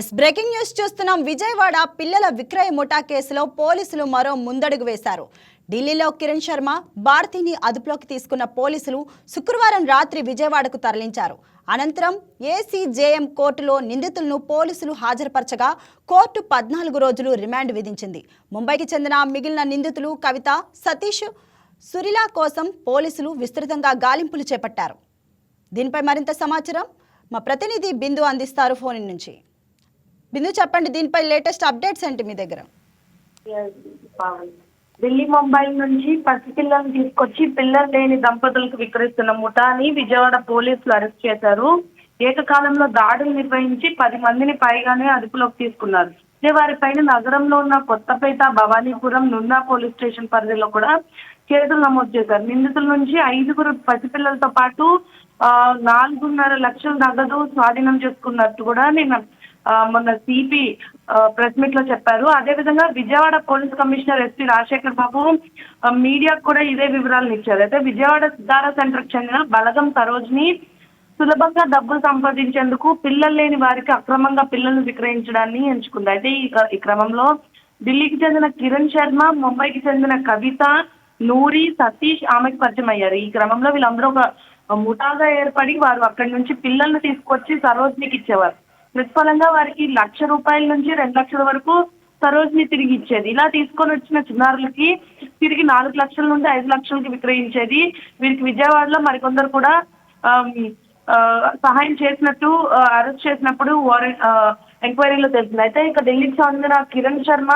Yes breaking news చూస్తున్నాం. విజయవాడ పిల్లల విక్రయ ముఠా కేసులో పోలీసులు మరో ముందడుగు వేశారు. ఢిల్లీలో కిరణ్ శర్మ భారతిని అదుపులోకి తీసుకున్న పోలీసులు శుక్రవారం రాత్రి విజయవాడకు తరలించారు. అనంతరం ఏసీజేఎం కోర్టులో నిందితులను పోలీసులు హాజరుపరచగా కోర్టు పద్నాలుగు రోజులు రిమాండ్ విధించింది. ముంబైకి చెందిన మిగిలిన నిందితులు కవిత సతీష్ సురిలా కోసం పోలీసులు విస్తృతంగా గాలింపులు చేపట్టారు. దీనిపై మరింత సమాచారం మా ప్రతినిధి బిందు అందిస్తారు ఫోన్ నుంచి. బిందు చెప్పండి దీనిపై లేటెస్ట్ అప్డేట్స్ ఏంటి మీ దగ్గర? ఢిల్లీ ముంబై నుంచి పసిపిల్లలను తీసుకొచ్చి పిల్లలు లేని దంపతులకు విక్రయిస్తున్న ముఠాని విజయవాడ పోలీసులు అరెస్ట్ చేశారు. ఏకకాలంలో దాడులు నిర్వహించి పది మందిని పైగానే అదుపులోకి తీసుకున్నారు. వారి వారిపైన నగరంలో ఉన్న కొత్తపేట భవానీపురం నున్నా పోలీస్ స్టేషన్ పరిధిలో కూడా కేసులు నమోదు చేశారు. నిందితుల నుంచి ఐదుగురు పసిపిల్లలతో పాటు ఆ, నాలుగున్నర లక్షల నగదు స్వాధీనం చేసుకున్నట్టు కూడా నేను మొన్న సిపి ప్రెస్ మీట్లో చెప్పారు. అదేవిధంగా Vijayawada police commissioner SP Rajasekhar Babu మీడియాకు కూడా ఇదే వివరాలను ఇచ్చారు. అయితే విజయవాడ సిద్ధార సెంటర్కి చెందిన బలగం సరోజ్ని సులభంగా డబ్బులు సంపాదించేందుకు పిల్లలు లేని వారికి అక్రమంగా పిల్లలను విక్రయించడాన్ని ఎంచుకుంది. అయితే ఈ క్ర- ఈ క్రమంలో ఢిల్లీకి చెందిన కిరణ్ శర్మ ముంబైకి చెందిన కవిత నూరి సతీష్ ఆమెకు పరిచయం అయ్యారు. ఈ క్రమంలో వీళ్ళందరూ ఒక ముఠాగా ఏర్పడి వారు అక్కడి నుంచి పిల్లల్ని తీసుకొచ్చి సరోజ్నికి ఇచ్చేవారు. ప్రతిఫలంగా వారికి లక్ష రూపాయల నుంచి రెండు లక్షల వరకు సరోజ్ని తిరిగి ఇచ్చేది. ఇలా తీసుకొని వచ్చిన చిన్నారులకి తిరిగి నాలుగు లక్షల నుండి ఐదు లక్షలకి విక్రయించేది. వీరికి విజయవాడలో మరికొందరు కూడా ఆ, సహాయం చేసినట్టు అరెస్ట్ చేసినప్పుడు వారెంట్ ఎంక్వైరీలో తెలిసింది. అయితే ఇక ఢిల్లీకి చెందిన కిరణ్ శర్మ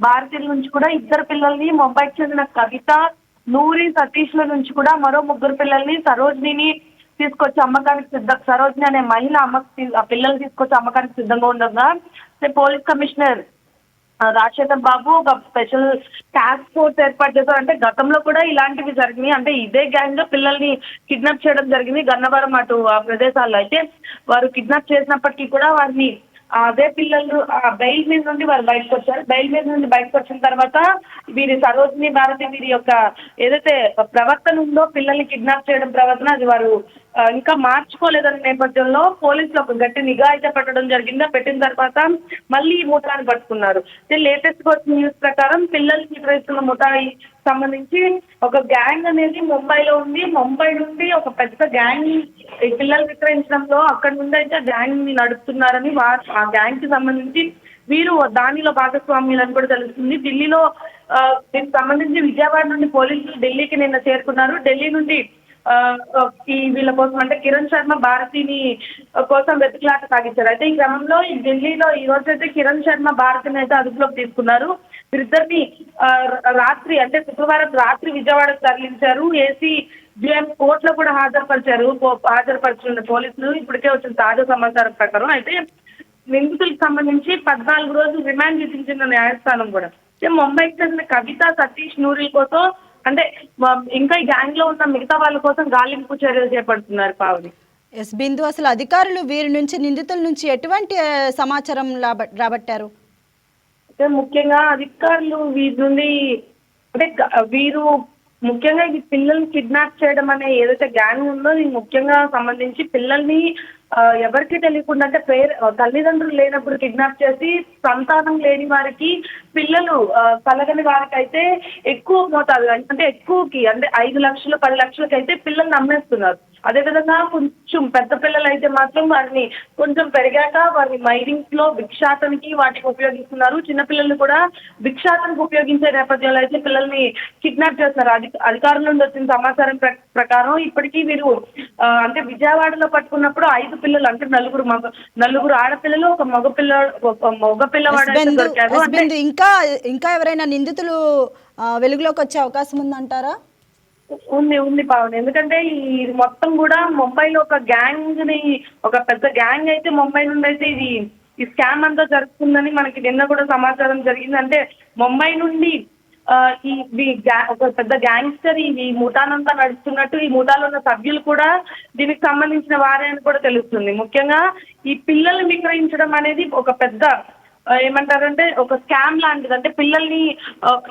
భారతీయుల నుంచి కూడా ఇద్దరు పిల్లల్ని ముంబైకి చెందిన కవిత నూరి సతీష్ల నుంచి కూడా మరో ముగ్గురు పిల్లల్ని సరోజిని తీసుకొచ్చి అమ్మకానికి సిద్ధం సరోజిని అనే మహిళ అమ్మకి ఆ పిల్లల్ని తీసుకొచ్చి అమ్మకానికి సిద్ధంగా ఉండగా పోలీస్ కమిషనర్ రాజశేఖర్ బాబు ఒక స్పెషల్ టాస్క్ ఫోర్స్ ఏర్పాటు చేశారు. అంటే గతంలో కూడా ఇలాంటివి జరిగినాయి. అంటే ఇదే గ్యాంగ్లో పిల్లల్ని కిడ్నాప్ చేయడం జరిగింది గన్నవరం అటు ఆ ప్రదేశాల్లో. అయితే వారు కిడ్నాప్ చేసినప్పటికీ కూడా వారిని అదే పిల్లలు ఆ బెయిల్ మీద నుండి వారు బయటకు వచ్చారు. బెయిల్ మీద నుండి బయటకు వచ్చిన తర్వాత వీరి సరోజిని భారతి వీరి యొక్క ఏదైతే ప్రవర్తన ఉందో పిల్లల్ని కిడ్నాప్ చేయడం ప్రవర్తన అది వారు ఇంకా మార్చుకోలేదనే నేపథ్యంలో పోలీసులు ఒక గట్టి నిఘా అయితే పెట్టడం జరిగింది. పెట్టిన తర్వాత మళ్ళీ ఈ ముఠాని పట్టుకున్నారు. లేటెస్ట్గా వచ్చిన న్యూస్ ప్రకారం పిల్లలకి విక్రయిస్తున్న ముఠాయి సంబంధించి ఒక గ్యాంగ్ అనేది ముంబైలో ఉంది. ముంబై నుండి ఒక పెద్ద గ్యాంగ్ ఈ పిల్లలు విక్రయించడంలో అక్కడ నుండి అయితే గ్యాంగ్ని నడుపుతున్నారని వారు ఆ గ్యాంగ్కి సంబంధించి వీరు దానిలో భాగస్వామ్యులని కూడా తెలుస్తుంది. ఢిల్లీలో దీనికి సంబంధించి విజయవాడ నుండి పోలీసులు ఢిల్లీకి నిన్న చేరుకున్నారు. ఢిల్లీ నుండి ఈ వీళ్ళ కోసం అంటే కిరణ్ శర్మ భారతిని కోసం వెతుకులాట సాగించారు. అయితే ఈ క్రమంలో ఈ ఢిల్లీలో ఈ రోజు అయితే కిరణ్ శర్మ భారతిని అయితే అదుపులోకి తీసుకున్నారు. వీరిద్దరిని రాత్రి అంటే శుక్రవారం రాత్రి విజయవాడకు తరలించారు. ఏసీ జిఎం కోర్టులో కూడా హాజరుపరిచారు. హాజరుపరిచిన పోలీసులు ఇప్పటికే వచ్చిన తాజా సమాచారం ప్రకారం. అయితే నిందితులకు సంబంధించి పద్నాలుగు రోజులు రిమాండ్ విధించిన న్యాయస్థానం కూడా. ముంబైకి చెందిన కవిత సతీష్ నూరి కోసం అంటే ఇంకా ఈ గ్యాంగ్లో ఉన్న మిగతా వాళ్ళ కోసం గాలింపు చర్యలు చేపడుతున్నారు పావని. ఎస్ బిందు అసలు అధికారులు వీరి నుంచి నిందితుల నుంచి ఎటువంటి సమాచారం రాబట్టారు? ముఖ్యంగా అధికారులు వీరి నుండి అంటే వీరు ముఖ్యంగా ఇది పిల్లల్ని కిడ్నాప్ చేయడం అనే ఏదైతే గ్యాంగ్ ఉందో ఇది ముఖ్యంగా సంబంధించి పిల్లల్ని ఎవరికి తెలియకుండా అంటే పేరు తల్లిదండ్రులు లేనప్పుడు కిడ్నాప్ చేసి సంతానం లేని వారికి పిల్లలు కలగని వారికి అయితే ఎక్కువ మోతాదు. అంటే ఎక్కువకి అంటే ఐదు లక్షలు పది లక్షలకి అయితే పిల్లల్ని అమ్మేస్తున్నారు. అదేవిధంగా కొంచెం పెద్ద పిల్లలు అయితే మాత్రం వారిని కొంచెం పెరిగాక వారిని మైరింగ్స్లో భిక్షాటనకి వాటికి ఉపయోగిస్తున్నారు. చిన్నపిల్లల్ని కూడా భిక్షాటనకు ఉపయోగించే నేపథ్యంలో అయితే పిల్లల్ని కిడ్నాప్ చేస్తున్నారు. అధి అధికారుల నుండి వచ్చిన సమాచారం ప్ర- ప్రకారం ఇప్పటికీ వీరు అంటే విజయవాడలో పట్టుకున్నప్పుడు ఐదు పిల్లలు అంటే నలుగురు మగ నలుగురు ఆడపిల్లలు ఒక మగ పిల్ల ఒక మగ పిల్లవాడు దొరికారు ఇంకా ఇంకా ఎవరైనా నిందితులు వెలుగులోకి వచ్చే అవకాశం ఉందంటారా? ఉంది ఉంది పావని. ఎందుకంటే ఈ మొత్తం కూడా ముంబైలో ఒక గ్యాంగ్ని ఒక పెద్ద గ్యాంగ్ అయితే ముంబై నుండి అయితే ఇది ఈ స్కామ్ అంతా జరుగుతుందని మనకి నిన్న కూడా సమాచారం జరిగింది. అంటే ముంబై నుండి ఈ గ్యా- ఒక పెద్ద గ్యాంగ్స్టర్ ఈ ముఠానంతా నడుస్తున్నట్టు ఈ ముఠాలో ఉన్న సభ్యులు కూడా దీనికి సంబంధించిన వారే అని కూడా తెలుస్తుంది. ముఖ్యంగా ఈ పిల్లల్ని విక్రయించడం అనేది ఒక పెద్ద ఏమంటారంటే ఒక స్కామ్ లాంటిది. అంటే పిల్లల్ని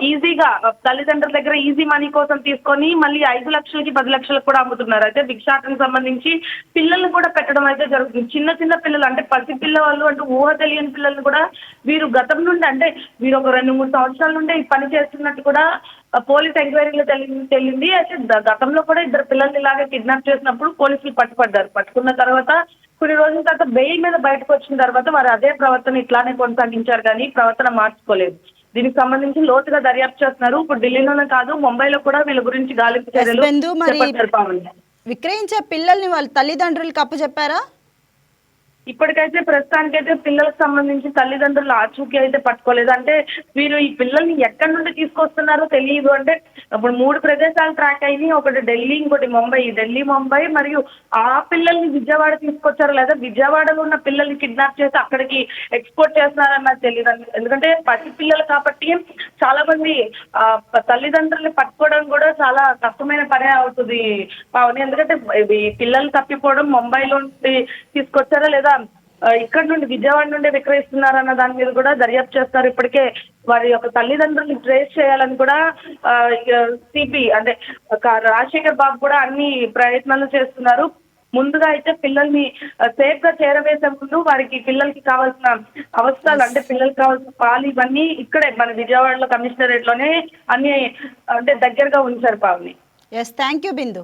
ఈజీగా తల్లిదండ్రుల దగ్గర ఈజీ మనీ కోసం తీసుకొని మళ్ళీ ఐదు లక్షలకి పది లక్షలకు కూడా అమ్ముతున్నారు. అయితే భిక్షాటనకు సంబంధించి పిల్లల్ని కూడా పెట్టడం అయితే జరుగుతుంది. చిన్న చిన్న పిల్లలు అంటే పసి పిల్లవాళ్ళు అంటే ఊహ తెలియని పిల్లల్ని కూడా వీరు గతం నుండి అంటే వీరు ఒక రెండు మూడు సంవత్సరాల నుండి ఈ పని చేస్తున్నట్టు కూడా పోలీస్ ఎంక్వైరీలో తెలియంది తెలియంది. అయితే గతంలో కూడా ఇద్దరు పిల్లల్ని ఇలాగే కిడ్నాప్ చేసినప్పుడు పోలీసులు పట్టుపడ్డారు. పట్టుకున్న తర్వాత కొన్ని రోజుల తర్వాత బెయిల్ మీద బయటకు వచ్చిన తర్వాత వారు అదే ప్రవర్తన ఇట్లానే కొనసాగించారు కానీ ప్రవర్తన మార్చుకోలేదు. దీనికి సంబంధించి లోతుగా దర్యాప్తు చేస్తున్నారు. ఇప్పుడు ఢిల్లీలోనే కాదు ముంబైలో కూడా వీళ్ళ గురించి గాలింపు చర్యలు. విక్రయించే పిల్లల్ని వాళ్ళ తల్లిదండ్రులకు అప్పచెప్పారా? ఇప్పటికైతే ప్రస్తుతానికైతే పిల్లలకు సంబంధించి తల్లిదండ్రులు ఆచూకీ అయితే పట్టుకోలేదు. అంటే వీరు ఈ పిల్లల్ని ఎక్కడి నుండి తీసుకొస్తున్నారో తెలియదు అంటే ఇప్పుడు మూడు ప్రదేశాలు ట్రాక్ అయ్యి ఒకటి ఢిల్లీ ఇంకోటి ముంబై. ఢిల్లీ ముంబై మరియు ఆ పిల్లల్ని విజయవాడ తీసుకొచ్చారు లేదా విజయవాడలో ఉన్న పిల్లల్ని కిడ్నాప్ చేసి అక్కడికి ఎక్స్పోర్ట్ చేస్తున్నారన్నది తెలియదు ఎందుకంటే పసి పిల్లలు కాబట్టి చాలా మంది ఆ, తల్లిదండ్రుల్ని పట్టుకోవడం కూడా చాలా కష్టమైన పనే అవుతుంది. పావని ఎందుకంటే ఇవి పిల్లలు తప్పిపోవడం ముంబైలో నుండి తీసుకొచ్చారా లేదా ఇక్కడ నుండి విజయవాడ నుండి విక్రయిస్తున్నారన్న దాని మీద కూడా దర్యాప్తు చేస్తారు. ఇప్పటికే వారి యొక్క తల్లిదండ్రుల్ని ట్రేస్ చేయాలని కూడా సిపి అంటే రాజశేఖర్ బాబు కూడా అన్ని ప్రయత్నాలు చేస్తున్నారు. ముందుగా అయితే పిల్లల్ని సేఫ్గా చేరవేసే ముందు వారికి పిల్లలకి కావాల్సిన అవసరాలు అంటే పిల్లలకి కావాల్సిన పాలు ఇవన్నీ ఇక్కడే మన విజయవాడలో కమిషనరేట్లోనే అన్ని అంటే దగ్గరగా ఉంచారు పావుని. Yes thank you Bindu